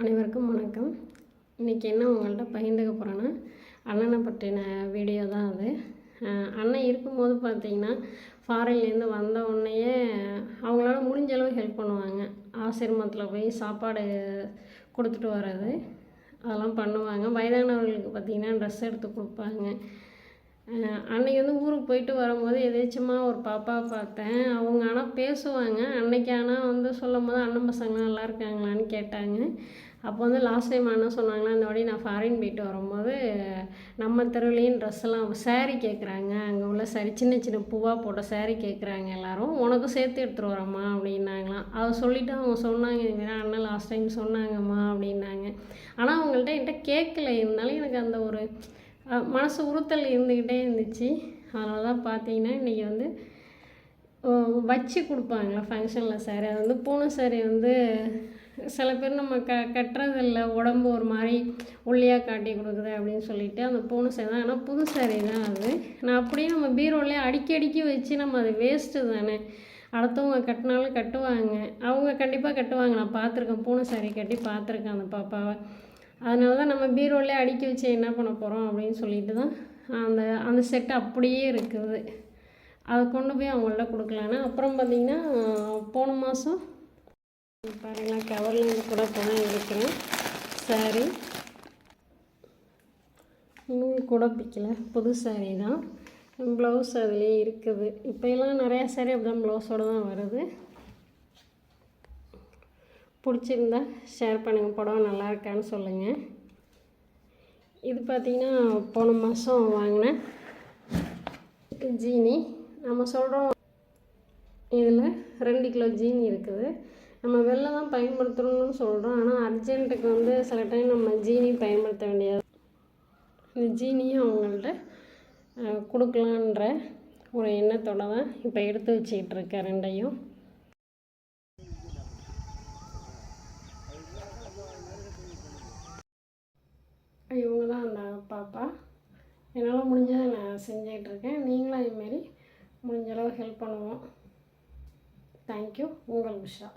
அனைவருக்கும் வணக்கம். இன்றைக்கி என்ன உங்கள்கிட்ட பகிர்ந்துக்க போகிறேன்னா அண்ணனை பற்றின வீடியோ தான் அது. அண்ணன் இருக்கும்போது பார்த்தீங்கன்னா ஃபாரின்லேருந்து வந்த உடனேயே அவங்களால முடிஞ்ச அளவு ஹெல்ப் பண்ணுவாங்க. ஆசிரமத்தில் போய் சாப்பாடு கொடுத்துட்டு வர்றது அதெல்லாம் பண்ணுவாங்க. வயதானவர்களுக்கு பார்த்திங்கன்னா ட்ரெஸ் எடுத்து கொடுப்பாங்க. அன்னைக்கு வந்து ஊருக்கு போயிட்டு வரும்போது எதேச்சமாக ஒரு பாப்பா பார்த்தேன். அவங்க ஆனால் பேசுவாங்க. அன்னைக்கு ஆனால் வந்து சொல்லும் போது அண்ணன் பசங்க நல்லா இருக்காங்களான்னு கேட்டாங்க. அப்போ வந்து லாஸ்ட் டைம் அண்ணன் சொன்னாங்களா இந்த வாட்டி நான் ஃபாரின் போயிட்டு வரும்போது நம்ம தெருவிலையும் ட்ரெஸ் எல்லாம் கேட்குறாங்க அங்கே உள்ள சரி சின்ன சின்ன பூவாக போட்ட சேரீ கேட்குறாங்க எல்லோரும். உனக்கும் சேர்த்து எடுத்துகிட்டு வரோம்மா அப்படின்னாங்களாம். அதை சொல்லிவிட்டு அவங்க சொன்னாங்க இது அண்ணன் லாஸ்ட் டைம் சொன்னாங்கம்மா அப்படின்னாங்க. ஆனால் அவங்கள்ட்ட என்கிட்ட கேட்கல. இருந்தாலும் எனக்கு அந்த ஒரு மனசு உறுத்தல் இருந்துக்கிட்டே இருந்துச்சு. அதனால தான் பார்த்தீங்கன்னா இன்றைக்கி வந்து வச்சு கொடுப்பாங்களா ஃபங்க்ஷனில் சாரி அது வந்து பூனை சாரி வந்து சில பேர் நம்ம க கட்டுறதில்ல. உடம்பு ஒரு மாதிரி ஒல்லியாக காட்டி கொடுக்குது அப்படின்னு சொல்லிட்டு அந்த பூனை சாரி தான். ஆனால் புது சாரி தான் அது. நான் அப்படியே நம்ம பீரோலே அடிக்கி அடிக்கி வச்சு நம்ம அது வேஸ்ட்டு தானே. அடுத்தவங்க கட்டினாலும் கட்டுவாங்க. அவங்க கண்டிப்பாக கட்டுவாங்க. நான் பார்த்துருக்கேன். பூனை சாரி கட்டி பார்த்துருக்கேன் அந்த பாப்பாவை. அதனால தான் நம்ம பீரோலே அடுக்கி வச்சு என்ன பண்ண போகிறோம் அப்படின்னு சொல்லிட்டு தான் அந்த அந்த செட்டு அப்படியே இருக்குது. அதை கொண்டு போய் அவங்கள்ட்ட கொடுக்கலான்னு. அப்புறம் பார்த்திங்கன்னா போன மாதம் பாருங்களா கவரில் கூட போனால் தான் இருக்கிறேன் சாரி இன்னும் கூட பிக்கல. புது சாரி தான். ப்ளவுஸ் அதுலேயே இருக்குது. இப்போ எல்லாம் நிறையா சாரி அப்படி தான் ப்ளவுஸோடு தான் வருது. பிடிச்சிருந்தா ஷேர் பண்ணுங்கள் படம் நல்லா இருக்கான்னு சொல்லுங்கள் இது பார்த்திங்கன்னா போன மாதம் வாங்கினேன் ஜீனி. நம்ம சொல்கிறோம் இதில் ரெண்டு கிலோ ஜீனி இருக்குது. நம்ம வெளில தான் பயன்படுத்தணும்னு சொல்கிறோம் ஆனால் அர்ஜென்ட்டுக்கு வந்து சில டைம் நம்ம ஜீனி பயன்படுத்த வேண்டியது. இந்த ஜீனியும் அவங்கள்ட்ட கொடுக்கலான்ற ஒரு எண்ணத்தோடு தான் இப்போ எடுத்து வச்சுக்கிட்டு இருக்கேன் ரெண்டையும் இவங்க தான் அந்த பாப்பா. என்னால் முடிஞ்சதை நான் செஞ்சிகிட்ருக்கேன் நீங்களும் அதேமாரி முடிஞ்சளவு ஹெல்ப் பண்ணுவோம். தேங்க்யூ உங்கள் உஷா.